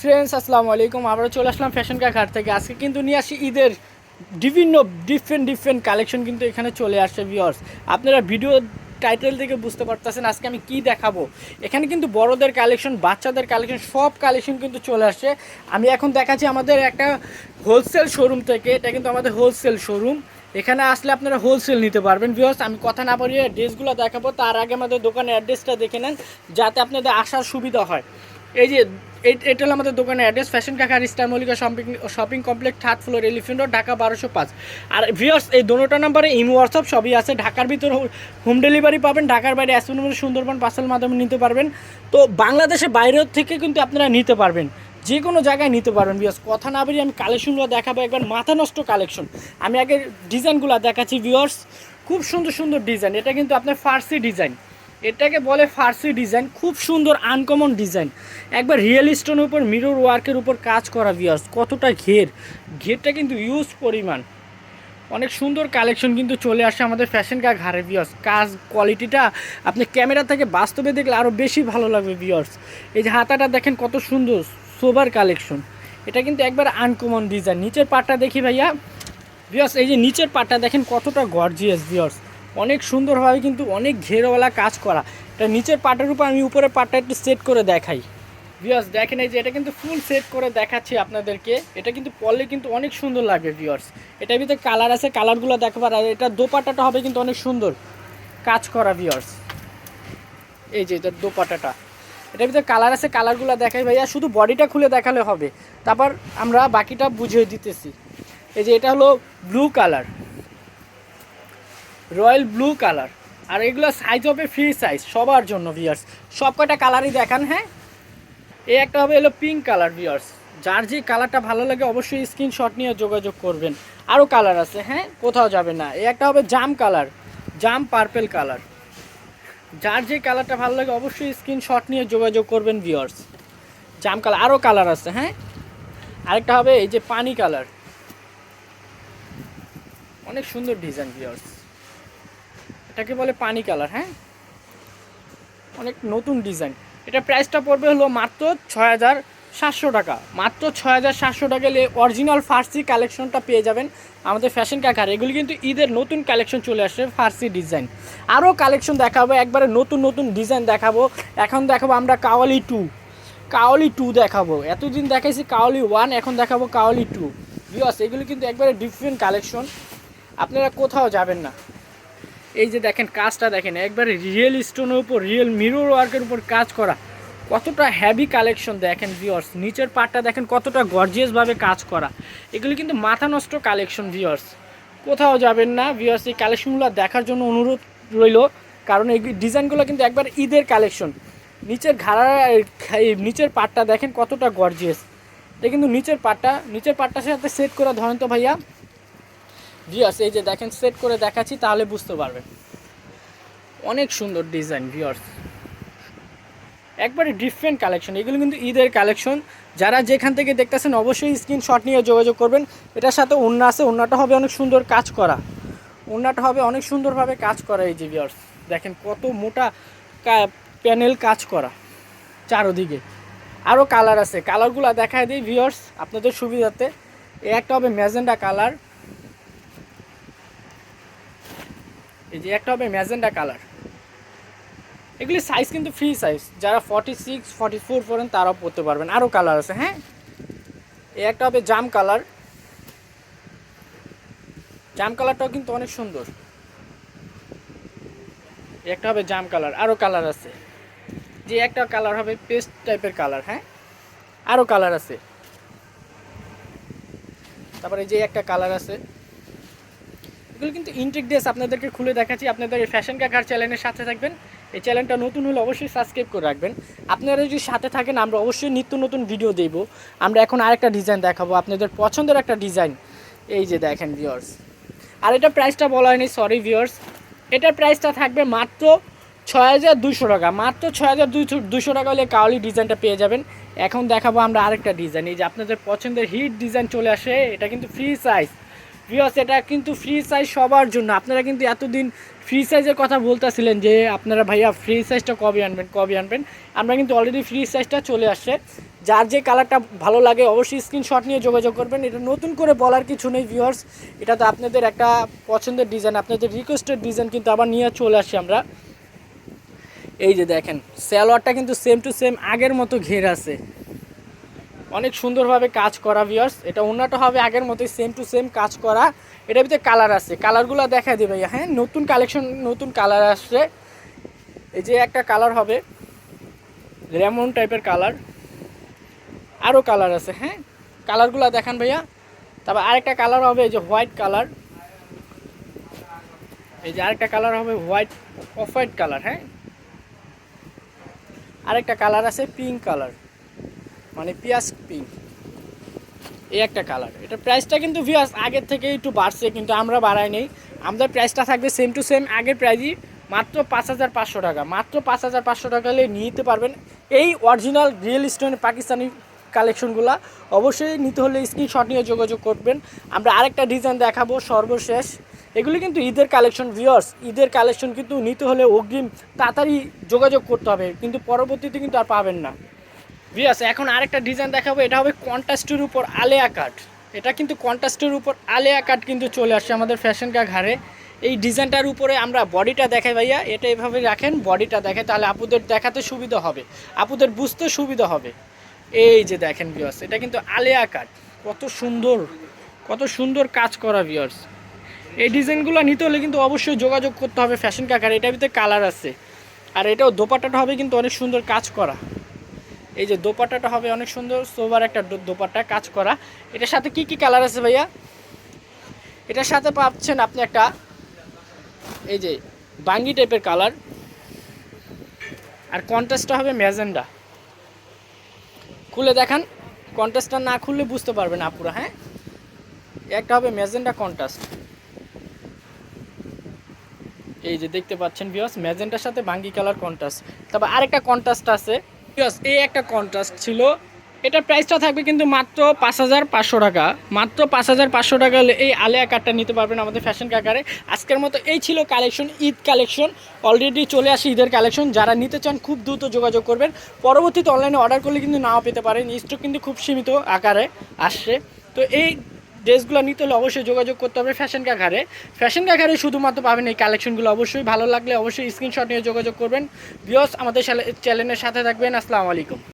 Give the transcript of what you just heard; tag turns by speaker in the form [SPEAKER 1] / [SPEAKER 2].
[SPEAKER 1] Friends আসসালামু আলাইকুম। আবারও চলে আসলাম ফ্যাশন ঘাট থেকে। আজকে কিন্তু নিয়ে আসি ঈদের বিভিন্ন ডিফারেন্ট ডিফারেন্ট কালেকশন কিন্তু এখানে চলে আসছে ভিওর্স আপনারা ভিডিও টাইটেল থেকে বুঝতে পারতেছেন আজকে আমি কি দেখাবো। এখানে কিন্তু বড়দের কালেকশন বাচ্চাদের কালেকশন সব কালেকশন কিন্তু চলে আসছে। আমি এখন দেখাচ্ছি আমাদের একটা হোলসেল শোরুম থেকে। এটা কিন্তু আমাদের হোলসেল শোরুম এখানে আসলে আপনারা হোলসেল নিতে পারবেন ভিওর্স আমি কথা না বাড়িয়ে ড্রেসগুলো দেখাবো। তার আগে আমাদের দোকানের অ্যাড্রেসটা দেখে নেন, যাতে আপনাদের আসার সুবিধা হয়। এই যে এটা হলো আমাদের দোকানের অ্যাড্রেস ফ্যাশন কাকার star Mallika shopping shopping complex third floor Elephant Road Dhaka বারোশো পাঁচ। আর ভিওর্স এই দোনোটা নাম্বারে ইমো হোয়াটসঅ্যাপ সবই আছে। ঢাকার ভিতর হোম ডেলিভারি পাবেন, ঢাকার বাইরে অ্যাসপেন সুন্দরবন পার্সেল মাধ্যমে নিতে পারবেন। তো বাংলাদেশের বাইরের থেকে কিন্তু আপনারা নিতে পারবেন। যে কোনো জায়গায় নিতে পারবেন ভিওর্স কথা না বেরিয়ে আমি কালেকশনগুলো দেখাবো, একবার মাথা নষ্ট কালেকশন আমি আগে ডিজাইনগুলো দেখাচ্ছি ভিওর্স খুব সুন্দর সুন্দর ডিজাইন এটা কিন্তু আপনার ফার্সি ডিজাইন এটাকে বলে ফার্সি ডিজাইন, খুব সুন্দর আনকমন ডিজাইন। একবার রিয়েল স্টোনের উপর মিরর ওয়ার্কের উপর কাজ করা ভিওর্স কতটা ঘের। ঘেরটা কিন্তু ইউজ পরিমাণ। অনেক সুন্দর কালেকশন কিন্তু চলে আসে আমাদের ফ্যাশন কা ঘাড়ে ভিওর্স কাজ কোয়ালিটিটা আপনি ক্যামেরা থেকে বাস্তবে দেখলে আরও বেশি ভালো লাগবে ভিওর্স এই যে হাতাটা দেখেন কত সুন্দর সোবার কালেকশন এটা কিন্তু একবার আনকমন ডিজাইন নিচের পাটটা দেখি ভাইয়া। ভিওর্স এই যে নিচের পাটটা দেখেন কতটা গর্জিয়াস ভিওর্স অনেক সুন্দরভাবে কিন্তু অনেক ঘেরওয়ালা কাজ করা। এটা নিচের পাটের উপর আমি উপরের পাটটা একটু সেট করে দেখাই। ভিওর্স দেখেন এই যে এটা কিন্তু ফুল সেট করে দেখাচ্ছি আপনাদেরকে। এটা কিন্তু পরলে কিন্তু অনেক সুন্দর লাগবে ভিওর্স এটার ভিতরে কালার আছে কালারগুলো দেখবার আর এটা দোপাটাটা হবে কিন্তু অনেক সুন্দর কাজ করা ভিওর্স এই যে এটার দোপাটাটা এটার ভিতরে কালার আছে কালারগুলো দেখাই ভাইয়া। শুধু বডিটা খুলে দেখালে হবে। তারপর আমরা বাকিটা বুঝিয়ে দিতেছি। এই যে এটা হলো blue colour royal blue colour. আর এগুলো সাইজ হবে ফ্রি সাইজ সবার জন্য ভিয়ার্স সব কটা কালারই দেখান হ্যাঁ? এই একটা হবে এলো পিঙ্ক কালার ভিয়ার্স যার যে কালারটা ভালো লাগে অবশ্যই স্ক্রিনশট নিয়ে যোগাযোগ করবেন। আরও কালার আছে হ্যাঁ? কোথাও যাবে না। এই একটা হবে জাম কালার জাম পার্পেল কালার যার যে কালারটা ভালো লাগে অবশ্যই স্ক্রিনশট নিয়ে যোগাযোগ করবেন ভিওর্স জাম কালার আরও কালার আছে হ্যাঁ? আরেকটা হবে এই যে পানি কালার অনেক সুন্দর ডিজাইন ভিওর্স এটাকে বলে পানি কালার হ্যাঁ? অনেক নতুন ডিজাইন। এটা প্রাইসটা পড়বে হলো মাত্র ছয় হাজার সাতশো টাকা। মাত্র ছয় হাজার সাতশো টাকা এলে অরিজিনাল ফার্সি কালেকশনটা পেয়ে যাবেন আমাদের ফ্যাশন কাকার এগুলি কিন্তু ঈদের নতুন কালেকশন চলে আসছে ফার্সি ডিজাইন আরও কালেকশন দেখাবো, একবারে নতুন নতুন ডিজাইন দেখাবো। এখন দেখাবো আমরা কাওয়ালি টু কাওয়ালি টু দেখাবো। এতদিন দেখাইছি কাওয়ালি ওয়ান এখন দেখাবো কাওয়ালি টু বিকজ এগুলি কিন্তু একবারে ডিফারেন্ট কালেকশন আপনারা কোথাও যাবেন না। এই যে দেখেন, কাজটা দেখেন, একবারে রিয়েল স্টোনের উপর রিয়েল মিরর ওয়ার্কের উপর কাজ করা। কতটা হ্যাভি কালেকশন দেখেন ভিওর্স নিচের পার্টটা দেখেন কতটা গর্জিয়াসভাবে কাজ করা। এগুলি কিন্তু মাথা নষ্ট কালেকশন ভিওর্স কোথাও যাবেন না ভিওর্স এই কালেকশনগুলো দেখার জন্য অনুরোধ রইল, কারণ এই ডিজাইনগুলো কিন্তু একবার ঈদের কালেকশন নিচের ঘাড়া নিচের পাটটা দেখেন কতটা গর্জিয়াস এটা কিন্তু নিচের পাটটা নিচের পাটটার সাথে সেট করা ধরেন তো ভাইয়া ভিওর্স এই যে দেখেন সেট করে দেখাচ্ছি, তাহলে বুঝতে পারবেন। অনেক সুন্দর ডিজাইন ভিওর্স একবারে ডিফারেন্ট কালেকশন এগুলো কিন্তু ঈদের কালেকশন যারা যেখান থেকে দেখতেছেন, অবশ্যই স্ক্রিনশট নিয়ে যোগাযোগ করবেন। এটার সাথে ওন্না আছে ওন্নাটা হবে অনেক সুন্দর কাজ করা। ওন্নাটা হবে অনেক সুন্দরভাবে কাজ করা, এই যে ভিওর্স দেখেন কত মোটা প্যানেল কাজ করা, চারোদিকে। আরও কালার আছে। কালারগুলো দেখায় দিই ভিওর্স আপনাদের সুবিধাতে একটা হবে ম্যাজেন্ডা কালার এই যে একটা হবে ম্যাজেন্ডা কালার। এগুলি সাইজ কিন্তু ফ্রি সাইজ যারা ফর্টি সিক্স ফর্টি ফোর পড়েন তারাও পড়তে পারবেন। আরও কালার আছে হ্যাঁ? এই একটা হবে জাম কালার। জাম কালারটাও কিন্তু অনেক সুন্দর। একটা হবে জাম কালার আরও কালার আছে। যে একটা কালার হবে পেস্ট টাইপের কালার হ্যাঁ? আরও কালার আছে। তারপরে যে একটা কালার আছে। এগুলো কিন্তু ইনটেক ড্রেস আপনাদেরকে খুলে দেখাচ্ছি। আপনাদের এই ফ্যাশন কাকার চ্যানেলের সাথে থাকবেন। এই চ্যানেলটা নতুন হলে অবশ্যই সাবস্ক্রাইব করে রাখবেন। আপনারা যদি সাথে থাকেন, আমরা অবশ্যই নিত্য নতুন ভিডিও দেব। আমরা এখন আরেকটা ডিজাইন দেখাবো। আপনাদের পছন্দের একটা ডিজাইন এই যে দেখেন ভিওর্স আর এটা প্রাইসটা বলা হয়নি সরি ভিওর্স এটার প্রাইসটা থাকবে মাত্র ছয় হাজার দুশো টাকা। মাত্র ছয় হাজার দুশো টাকা হলে কাওয়ালি ডিজাইনটা পেয়ে যাবেন। এখন দেখাবো আমরা আরেকটা ডিজাইন এই যে আপনাদের পছন্দের হিট ডিজাইন চলে আসে, এটা কিন্তু ফ্রি সাইজ ভিওস এটা কিন্তু ফ্রি সাইজ সবার জন্য। আপনারা কিন্তু এতদিন ফ্রি সাইজের কথা বলতেছিলেন যে, আপনারা ভাইয়া ফ্রি সাইজটা কবে আনবেন কবে আনবেন? আমরা কিন্তু অলরেডি ফ্রি সাইজটা চলে আসছে। যার যে কালারটা ভালো লাগে অবশ্যই স্ক্রিনশট নিয়ে যোগাযোগ করবেন। এটা নতুন করে বলার কিছু নেই ভিউয়ার্স এটা তো আপনাদের একটা পছন্দের ডিজাইন আপনাদের রিকোয়েস্টেড ডিজাইন কিন্তু আবার নিয়ে চলে আসছি আমরা। এই যে দেখেন স্যালোয়ারটা কিন্তু সেম টু সেম আগের মতো ঘের আছে। অনেক সুন্দরভাবে কাজ করা ভিউয়ার্স এটা অন্যটা হবে আগের মতোই সেম টু সেম কাজ করা। এটার ভিতরে কালার আছে। কালারগুলো দেখা দেবে হ্যাঁ? নতুন কালেকশন নতুন কালার আসছে। এই যে একটা কালার হবে লেমন টাইপের কালার আরও কালার আছে হ্যাঁ? কালারগুলো দেখান ভাইয়া। তারপর আরেকটা কালার হবে, এই যে হোয়াইট কালার এই যে আরেকটা কালার হবে হোয়াইট অফ হোয়াইট কালার হ্যাঁ? আরেকটা কালার আছে পিঙ্ক কালার মানে পিয়াজ পিঙ্ক এই একটা কালার এটা প্রাইসটা কিন্তু ভিয়াস আগের থেকে একটু বাড়ছে, কিন্তু আমরা বাড়াই নেই। আমাদের প্রাইসটা থাকবে সেম টু সেম আগের প্রাইজই মাত্র পাঁচ হাজার পাঁচশো টাকা। মাত্র পাঁচ হাজার পাঁচশো টাকা হলে নিতে পারবেন। এই অরিজিনাল রিয়েল স্টোন পাকিস্তানি কালেকশনগুলো অবশ্যই নিতে হলে স্ক্রিনশট নিয়ে যোগাযোগ করবেন। আমরা আরেকটা ডিজাইন দেখাবো, সর্বশেষ। এগুলি কিন্তু ঈদের কালেকশন ভিওর্স ঈদের কালেকশন কিন্তু নিতে হলে অগ্রিম তাড়াতাড়ি যোগাযোগ করতে হবে। কিন্তু পরবর্তীতে কিন্তু আর পাবেন না। ভিয়াস এখন আরেকটা ডিজাইন দেখাবো, এটা হবে কন্ট্রাস্টের উপর আলেয়া কাট এটা কিন্তু কন্ট্রাস্টের উপর আলেয়া কাট কিন্তু চলে আসছে আমাদের ফ্যাশন কা ঘাড়ে। এই ডিজাইনটার উপরে আমরা বডিটা দেখাই ভাইয়া, এটা এভাবে রাখেন বডিটা দেখে, তাহলে আপুদের দেখাতে সুবিধা হবে, আপুদের বুঝতে সুবিধা হবে। এই যে দেখেন ভিওয়ার্স এটা কিন্তু আলেয়া কাট কত সুন্দর কত সুন্দর কাজ করা ভিওয়ার্স এই ডিজাইনগুলো নিতে হলে কিন্তু অবশ্যই যোগাযোগ করতে হবে ফ্যাশন কাকার এটার ভিতরে কালার আছে। আর এটাও দোপাট্টাটা হবে কিন্তু অনেক সুন্দর কাজ করা। এই যে দোপাট্টাটা হবে অনেক সুন্দর সোবার একটা দোপাট্টা, কাজ করা। এটার সাথে কি কি কালার আছে ভাইয়া? এটার সাথে পাচ্ছেন আপনি একটা, এই যে বাঙ্গি টাইপের কালার আর কন্ট্রাস্টটা হবে ম্যাজেন্ডা। খুলে দেখান কন্ট্রাস্টটা না খুললে বুঝতে পারবেন আপুরা হ্যাঁ? একটা হবে ম্যাজেন্ডা কন্ট্রাস্ট এই যে দেখতে পাচ্ছেন বিয়স ম্যাজেন্টার সাথে বাঙ্গি কালার কন্ট্রাস্ট তারপর আরেকটা কন্ট্রাস্ট আছে। এই একটা কন্ট্রাস্ট ছিল। এটার প্রাইসটা থাকবে কিন্তু মাত্র পাঁচ হাজার পাঁচশো টাকা। মাত্র পাঁচ হাজার পাঁচশো টাকা হলে এই আলেয়া কার্ডটা নিতে পারবেন আমাদের ফ্যাশন কাকারে আজকের মতো এই ছিল কালেকশন ঈদ কালেকশন অলরেডি চলে আসে ঈদের কালেকশন যারা নিতে চান, খুব দ্রুত যোগাযোগ করবেন। পরবর্তীতে অনলাইনে অর্ডার করলে কিন্তু নাও পেতে পারেন। স্টক কিন্তু খুব সীমিত আকারে আসছে। তো এই ড্রেসগুলো নিতে হলে অবশ্যই যোগাযোগ করতে হবে ফ্যাশন কাকারে ফ্যাশন কাকারে শুধুমাত্র পাবেন এই কালেকশনগুলো অবশ্যই। ভালো লাগলে অবশ্যই স্ক্রিনশট নিয়ে যোগাযোগ করবেন। বিয়স আমাদের চ্যানেলের সাথে থাকবেন। আসসালামু আলাইকুম।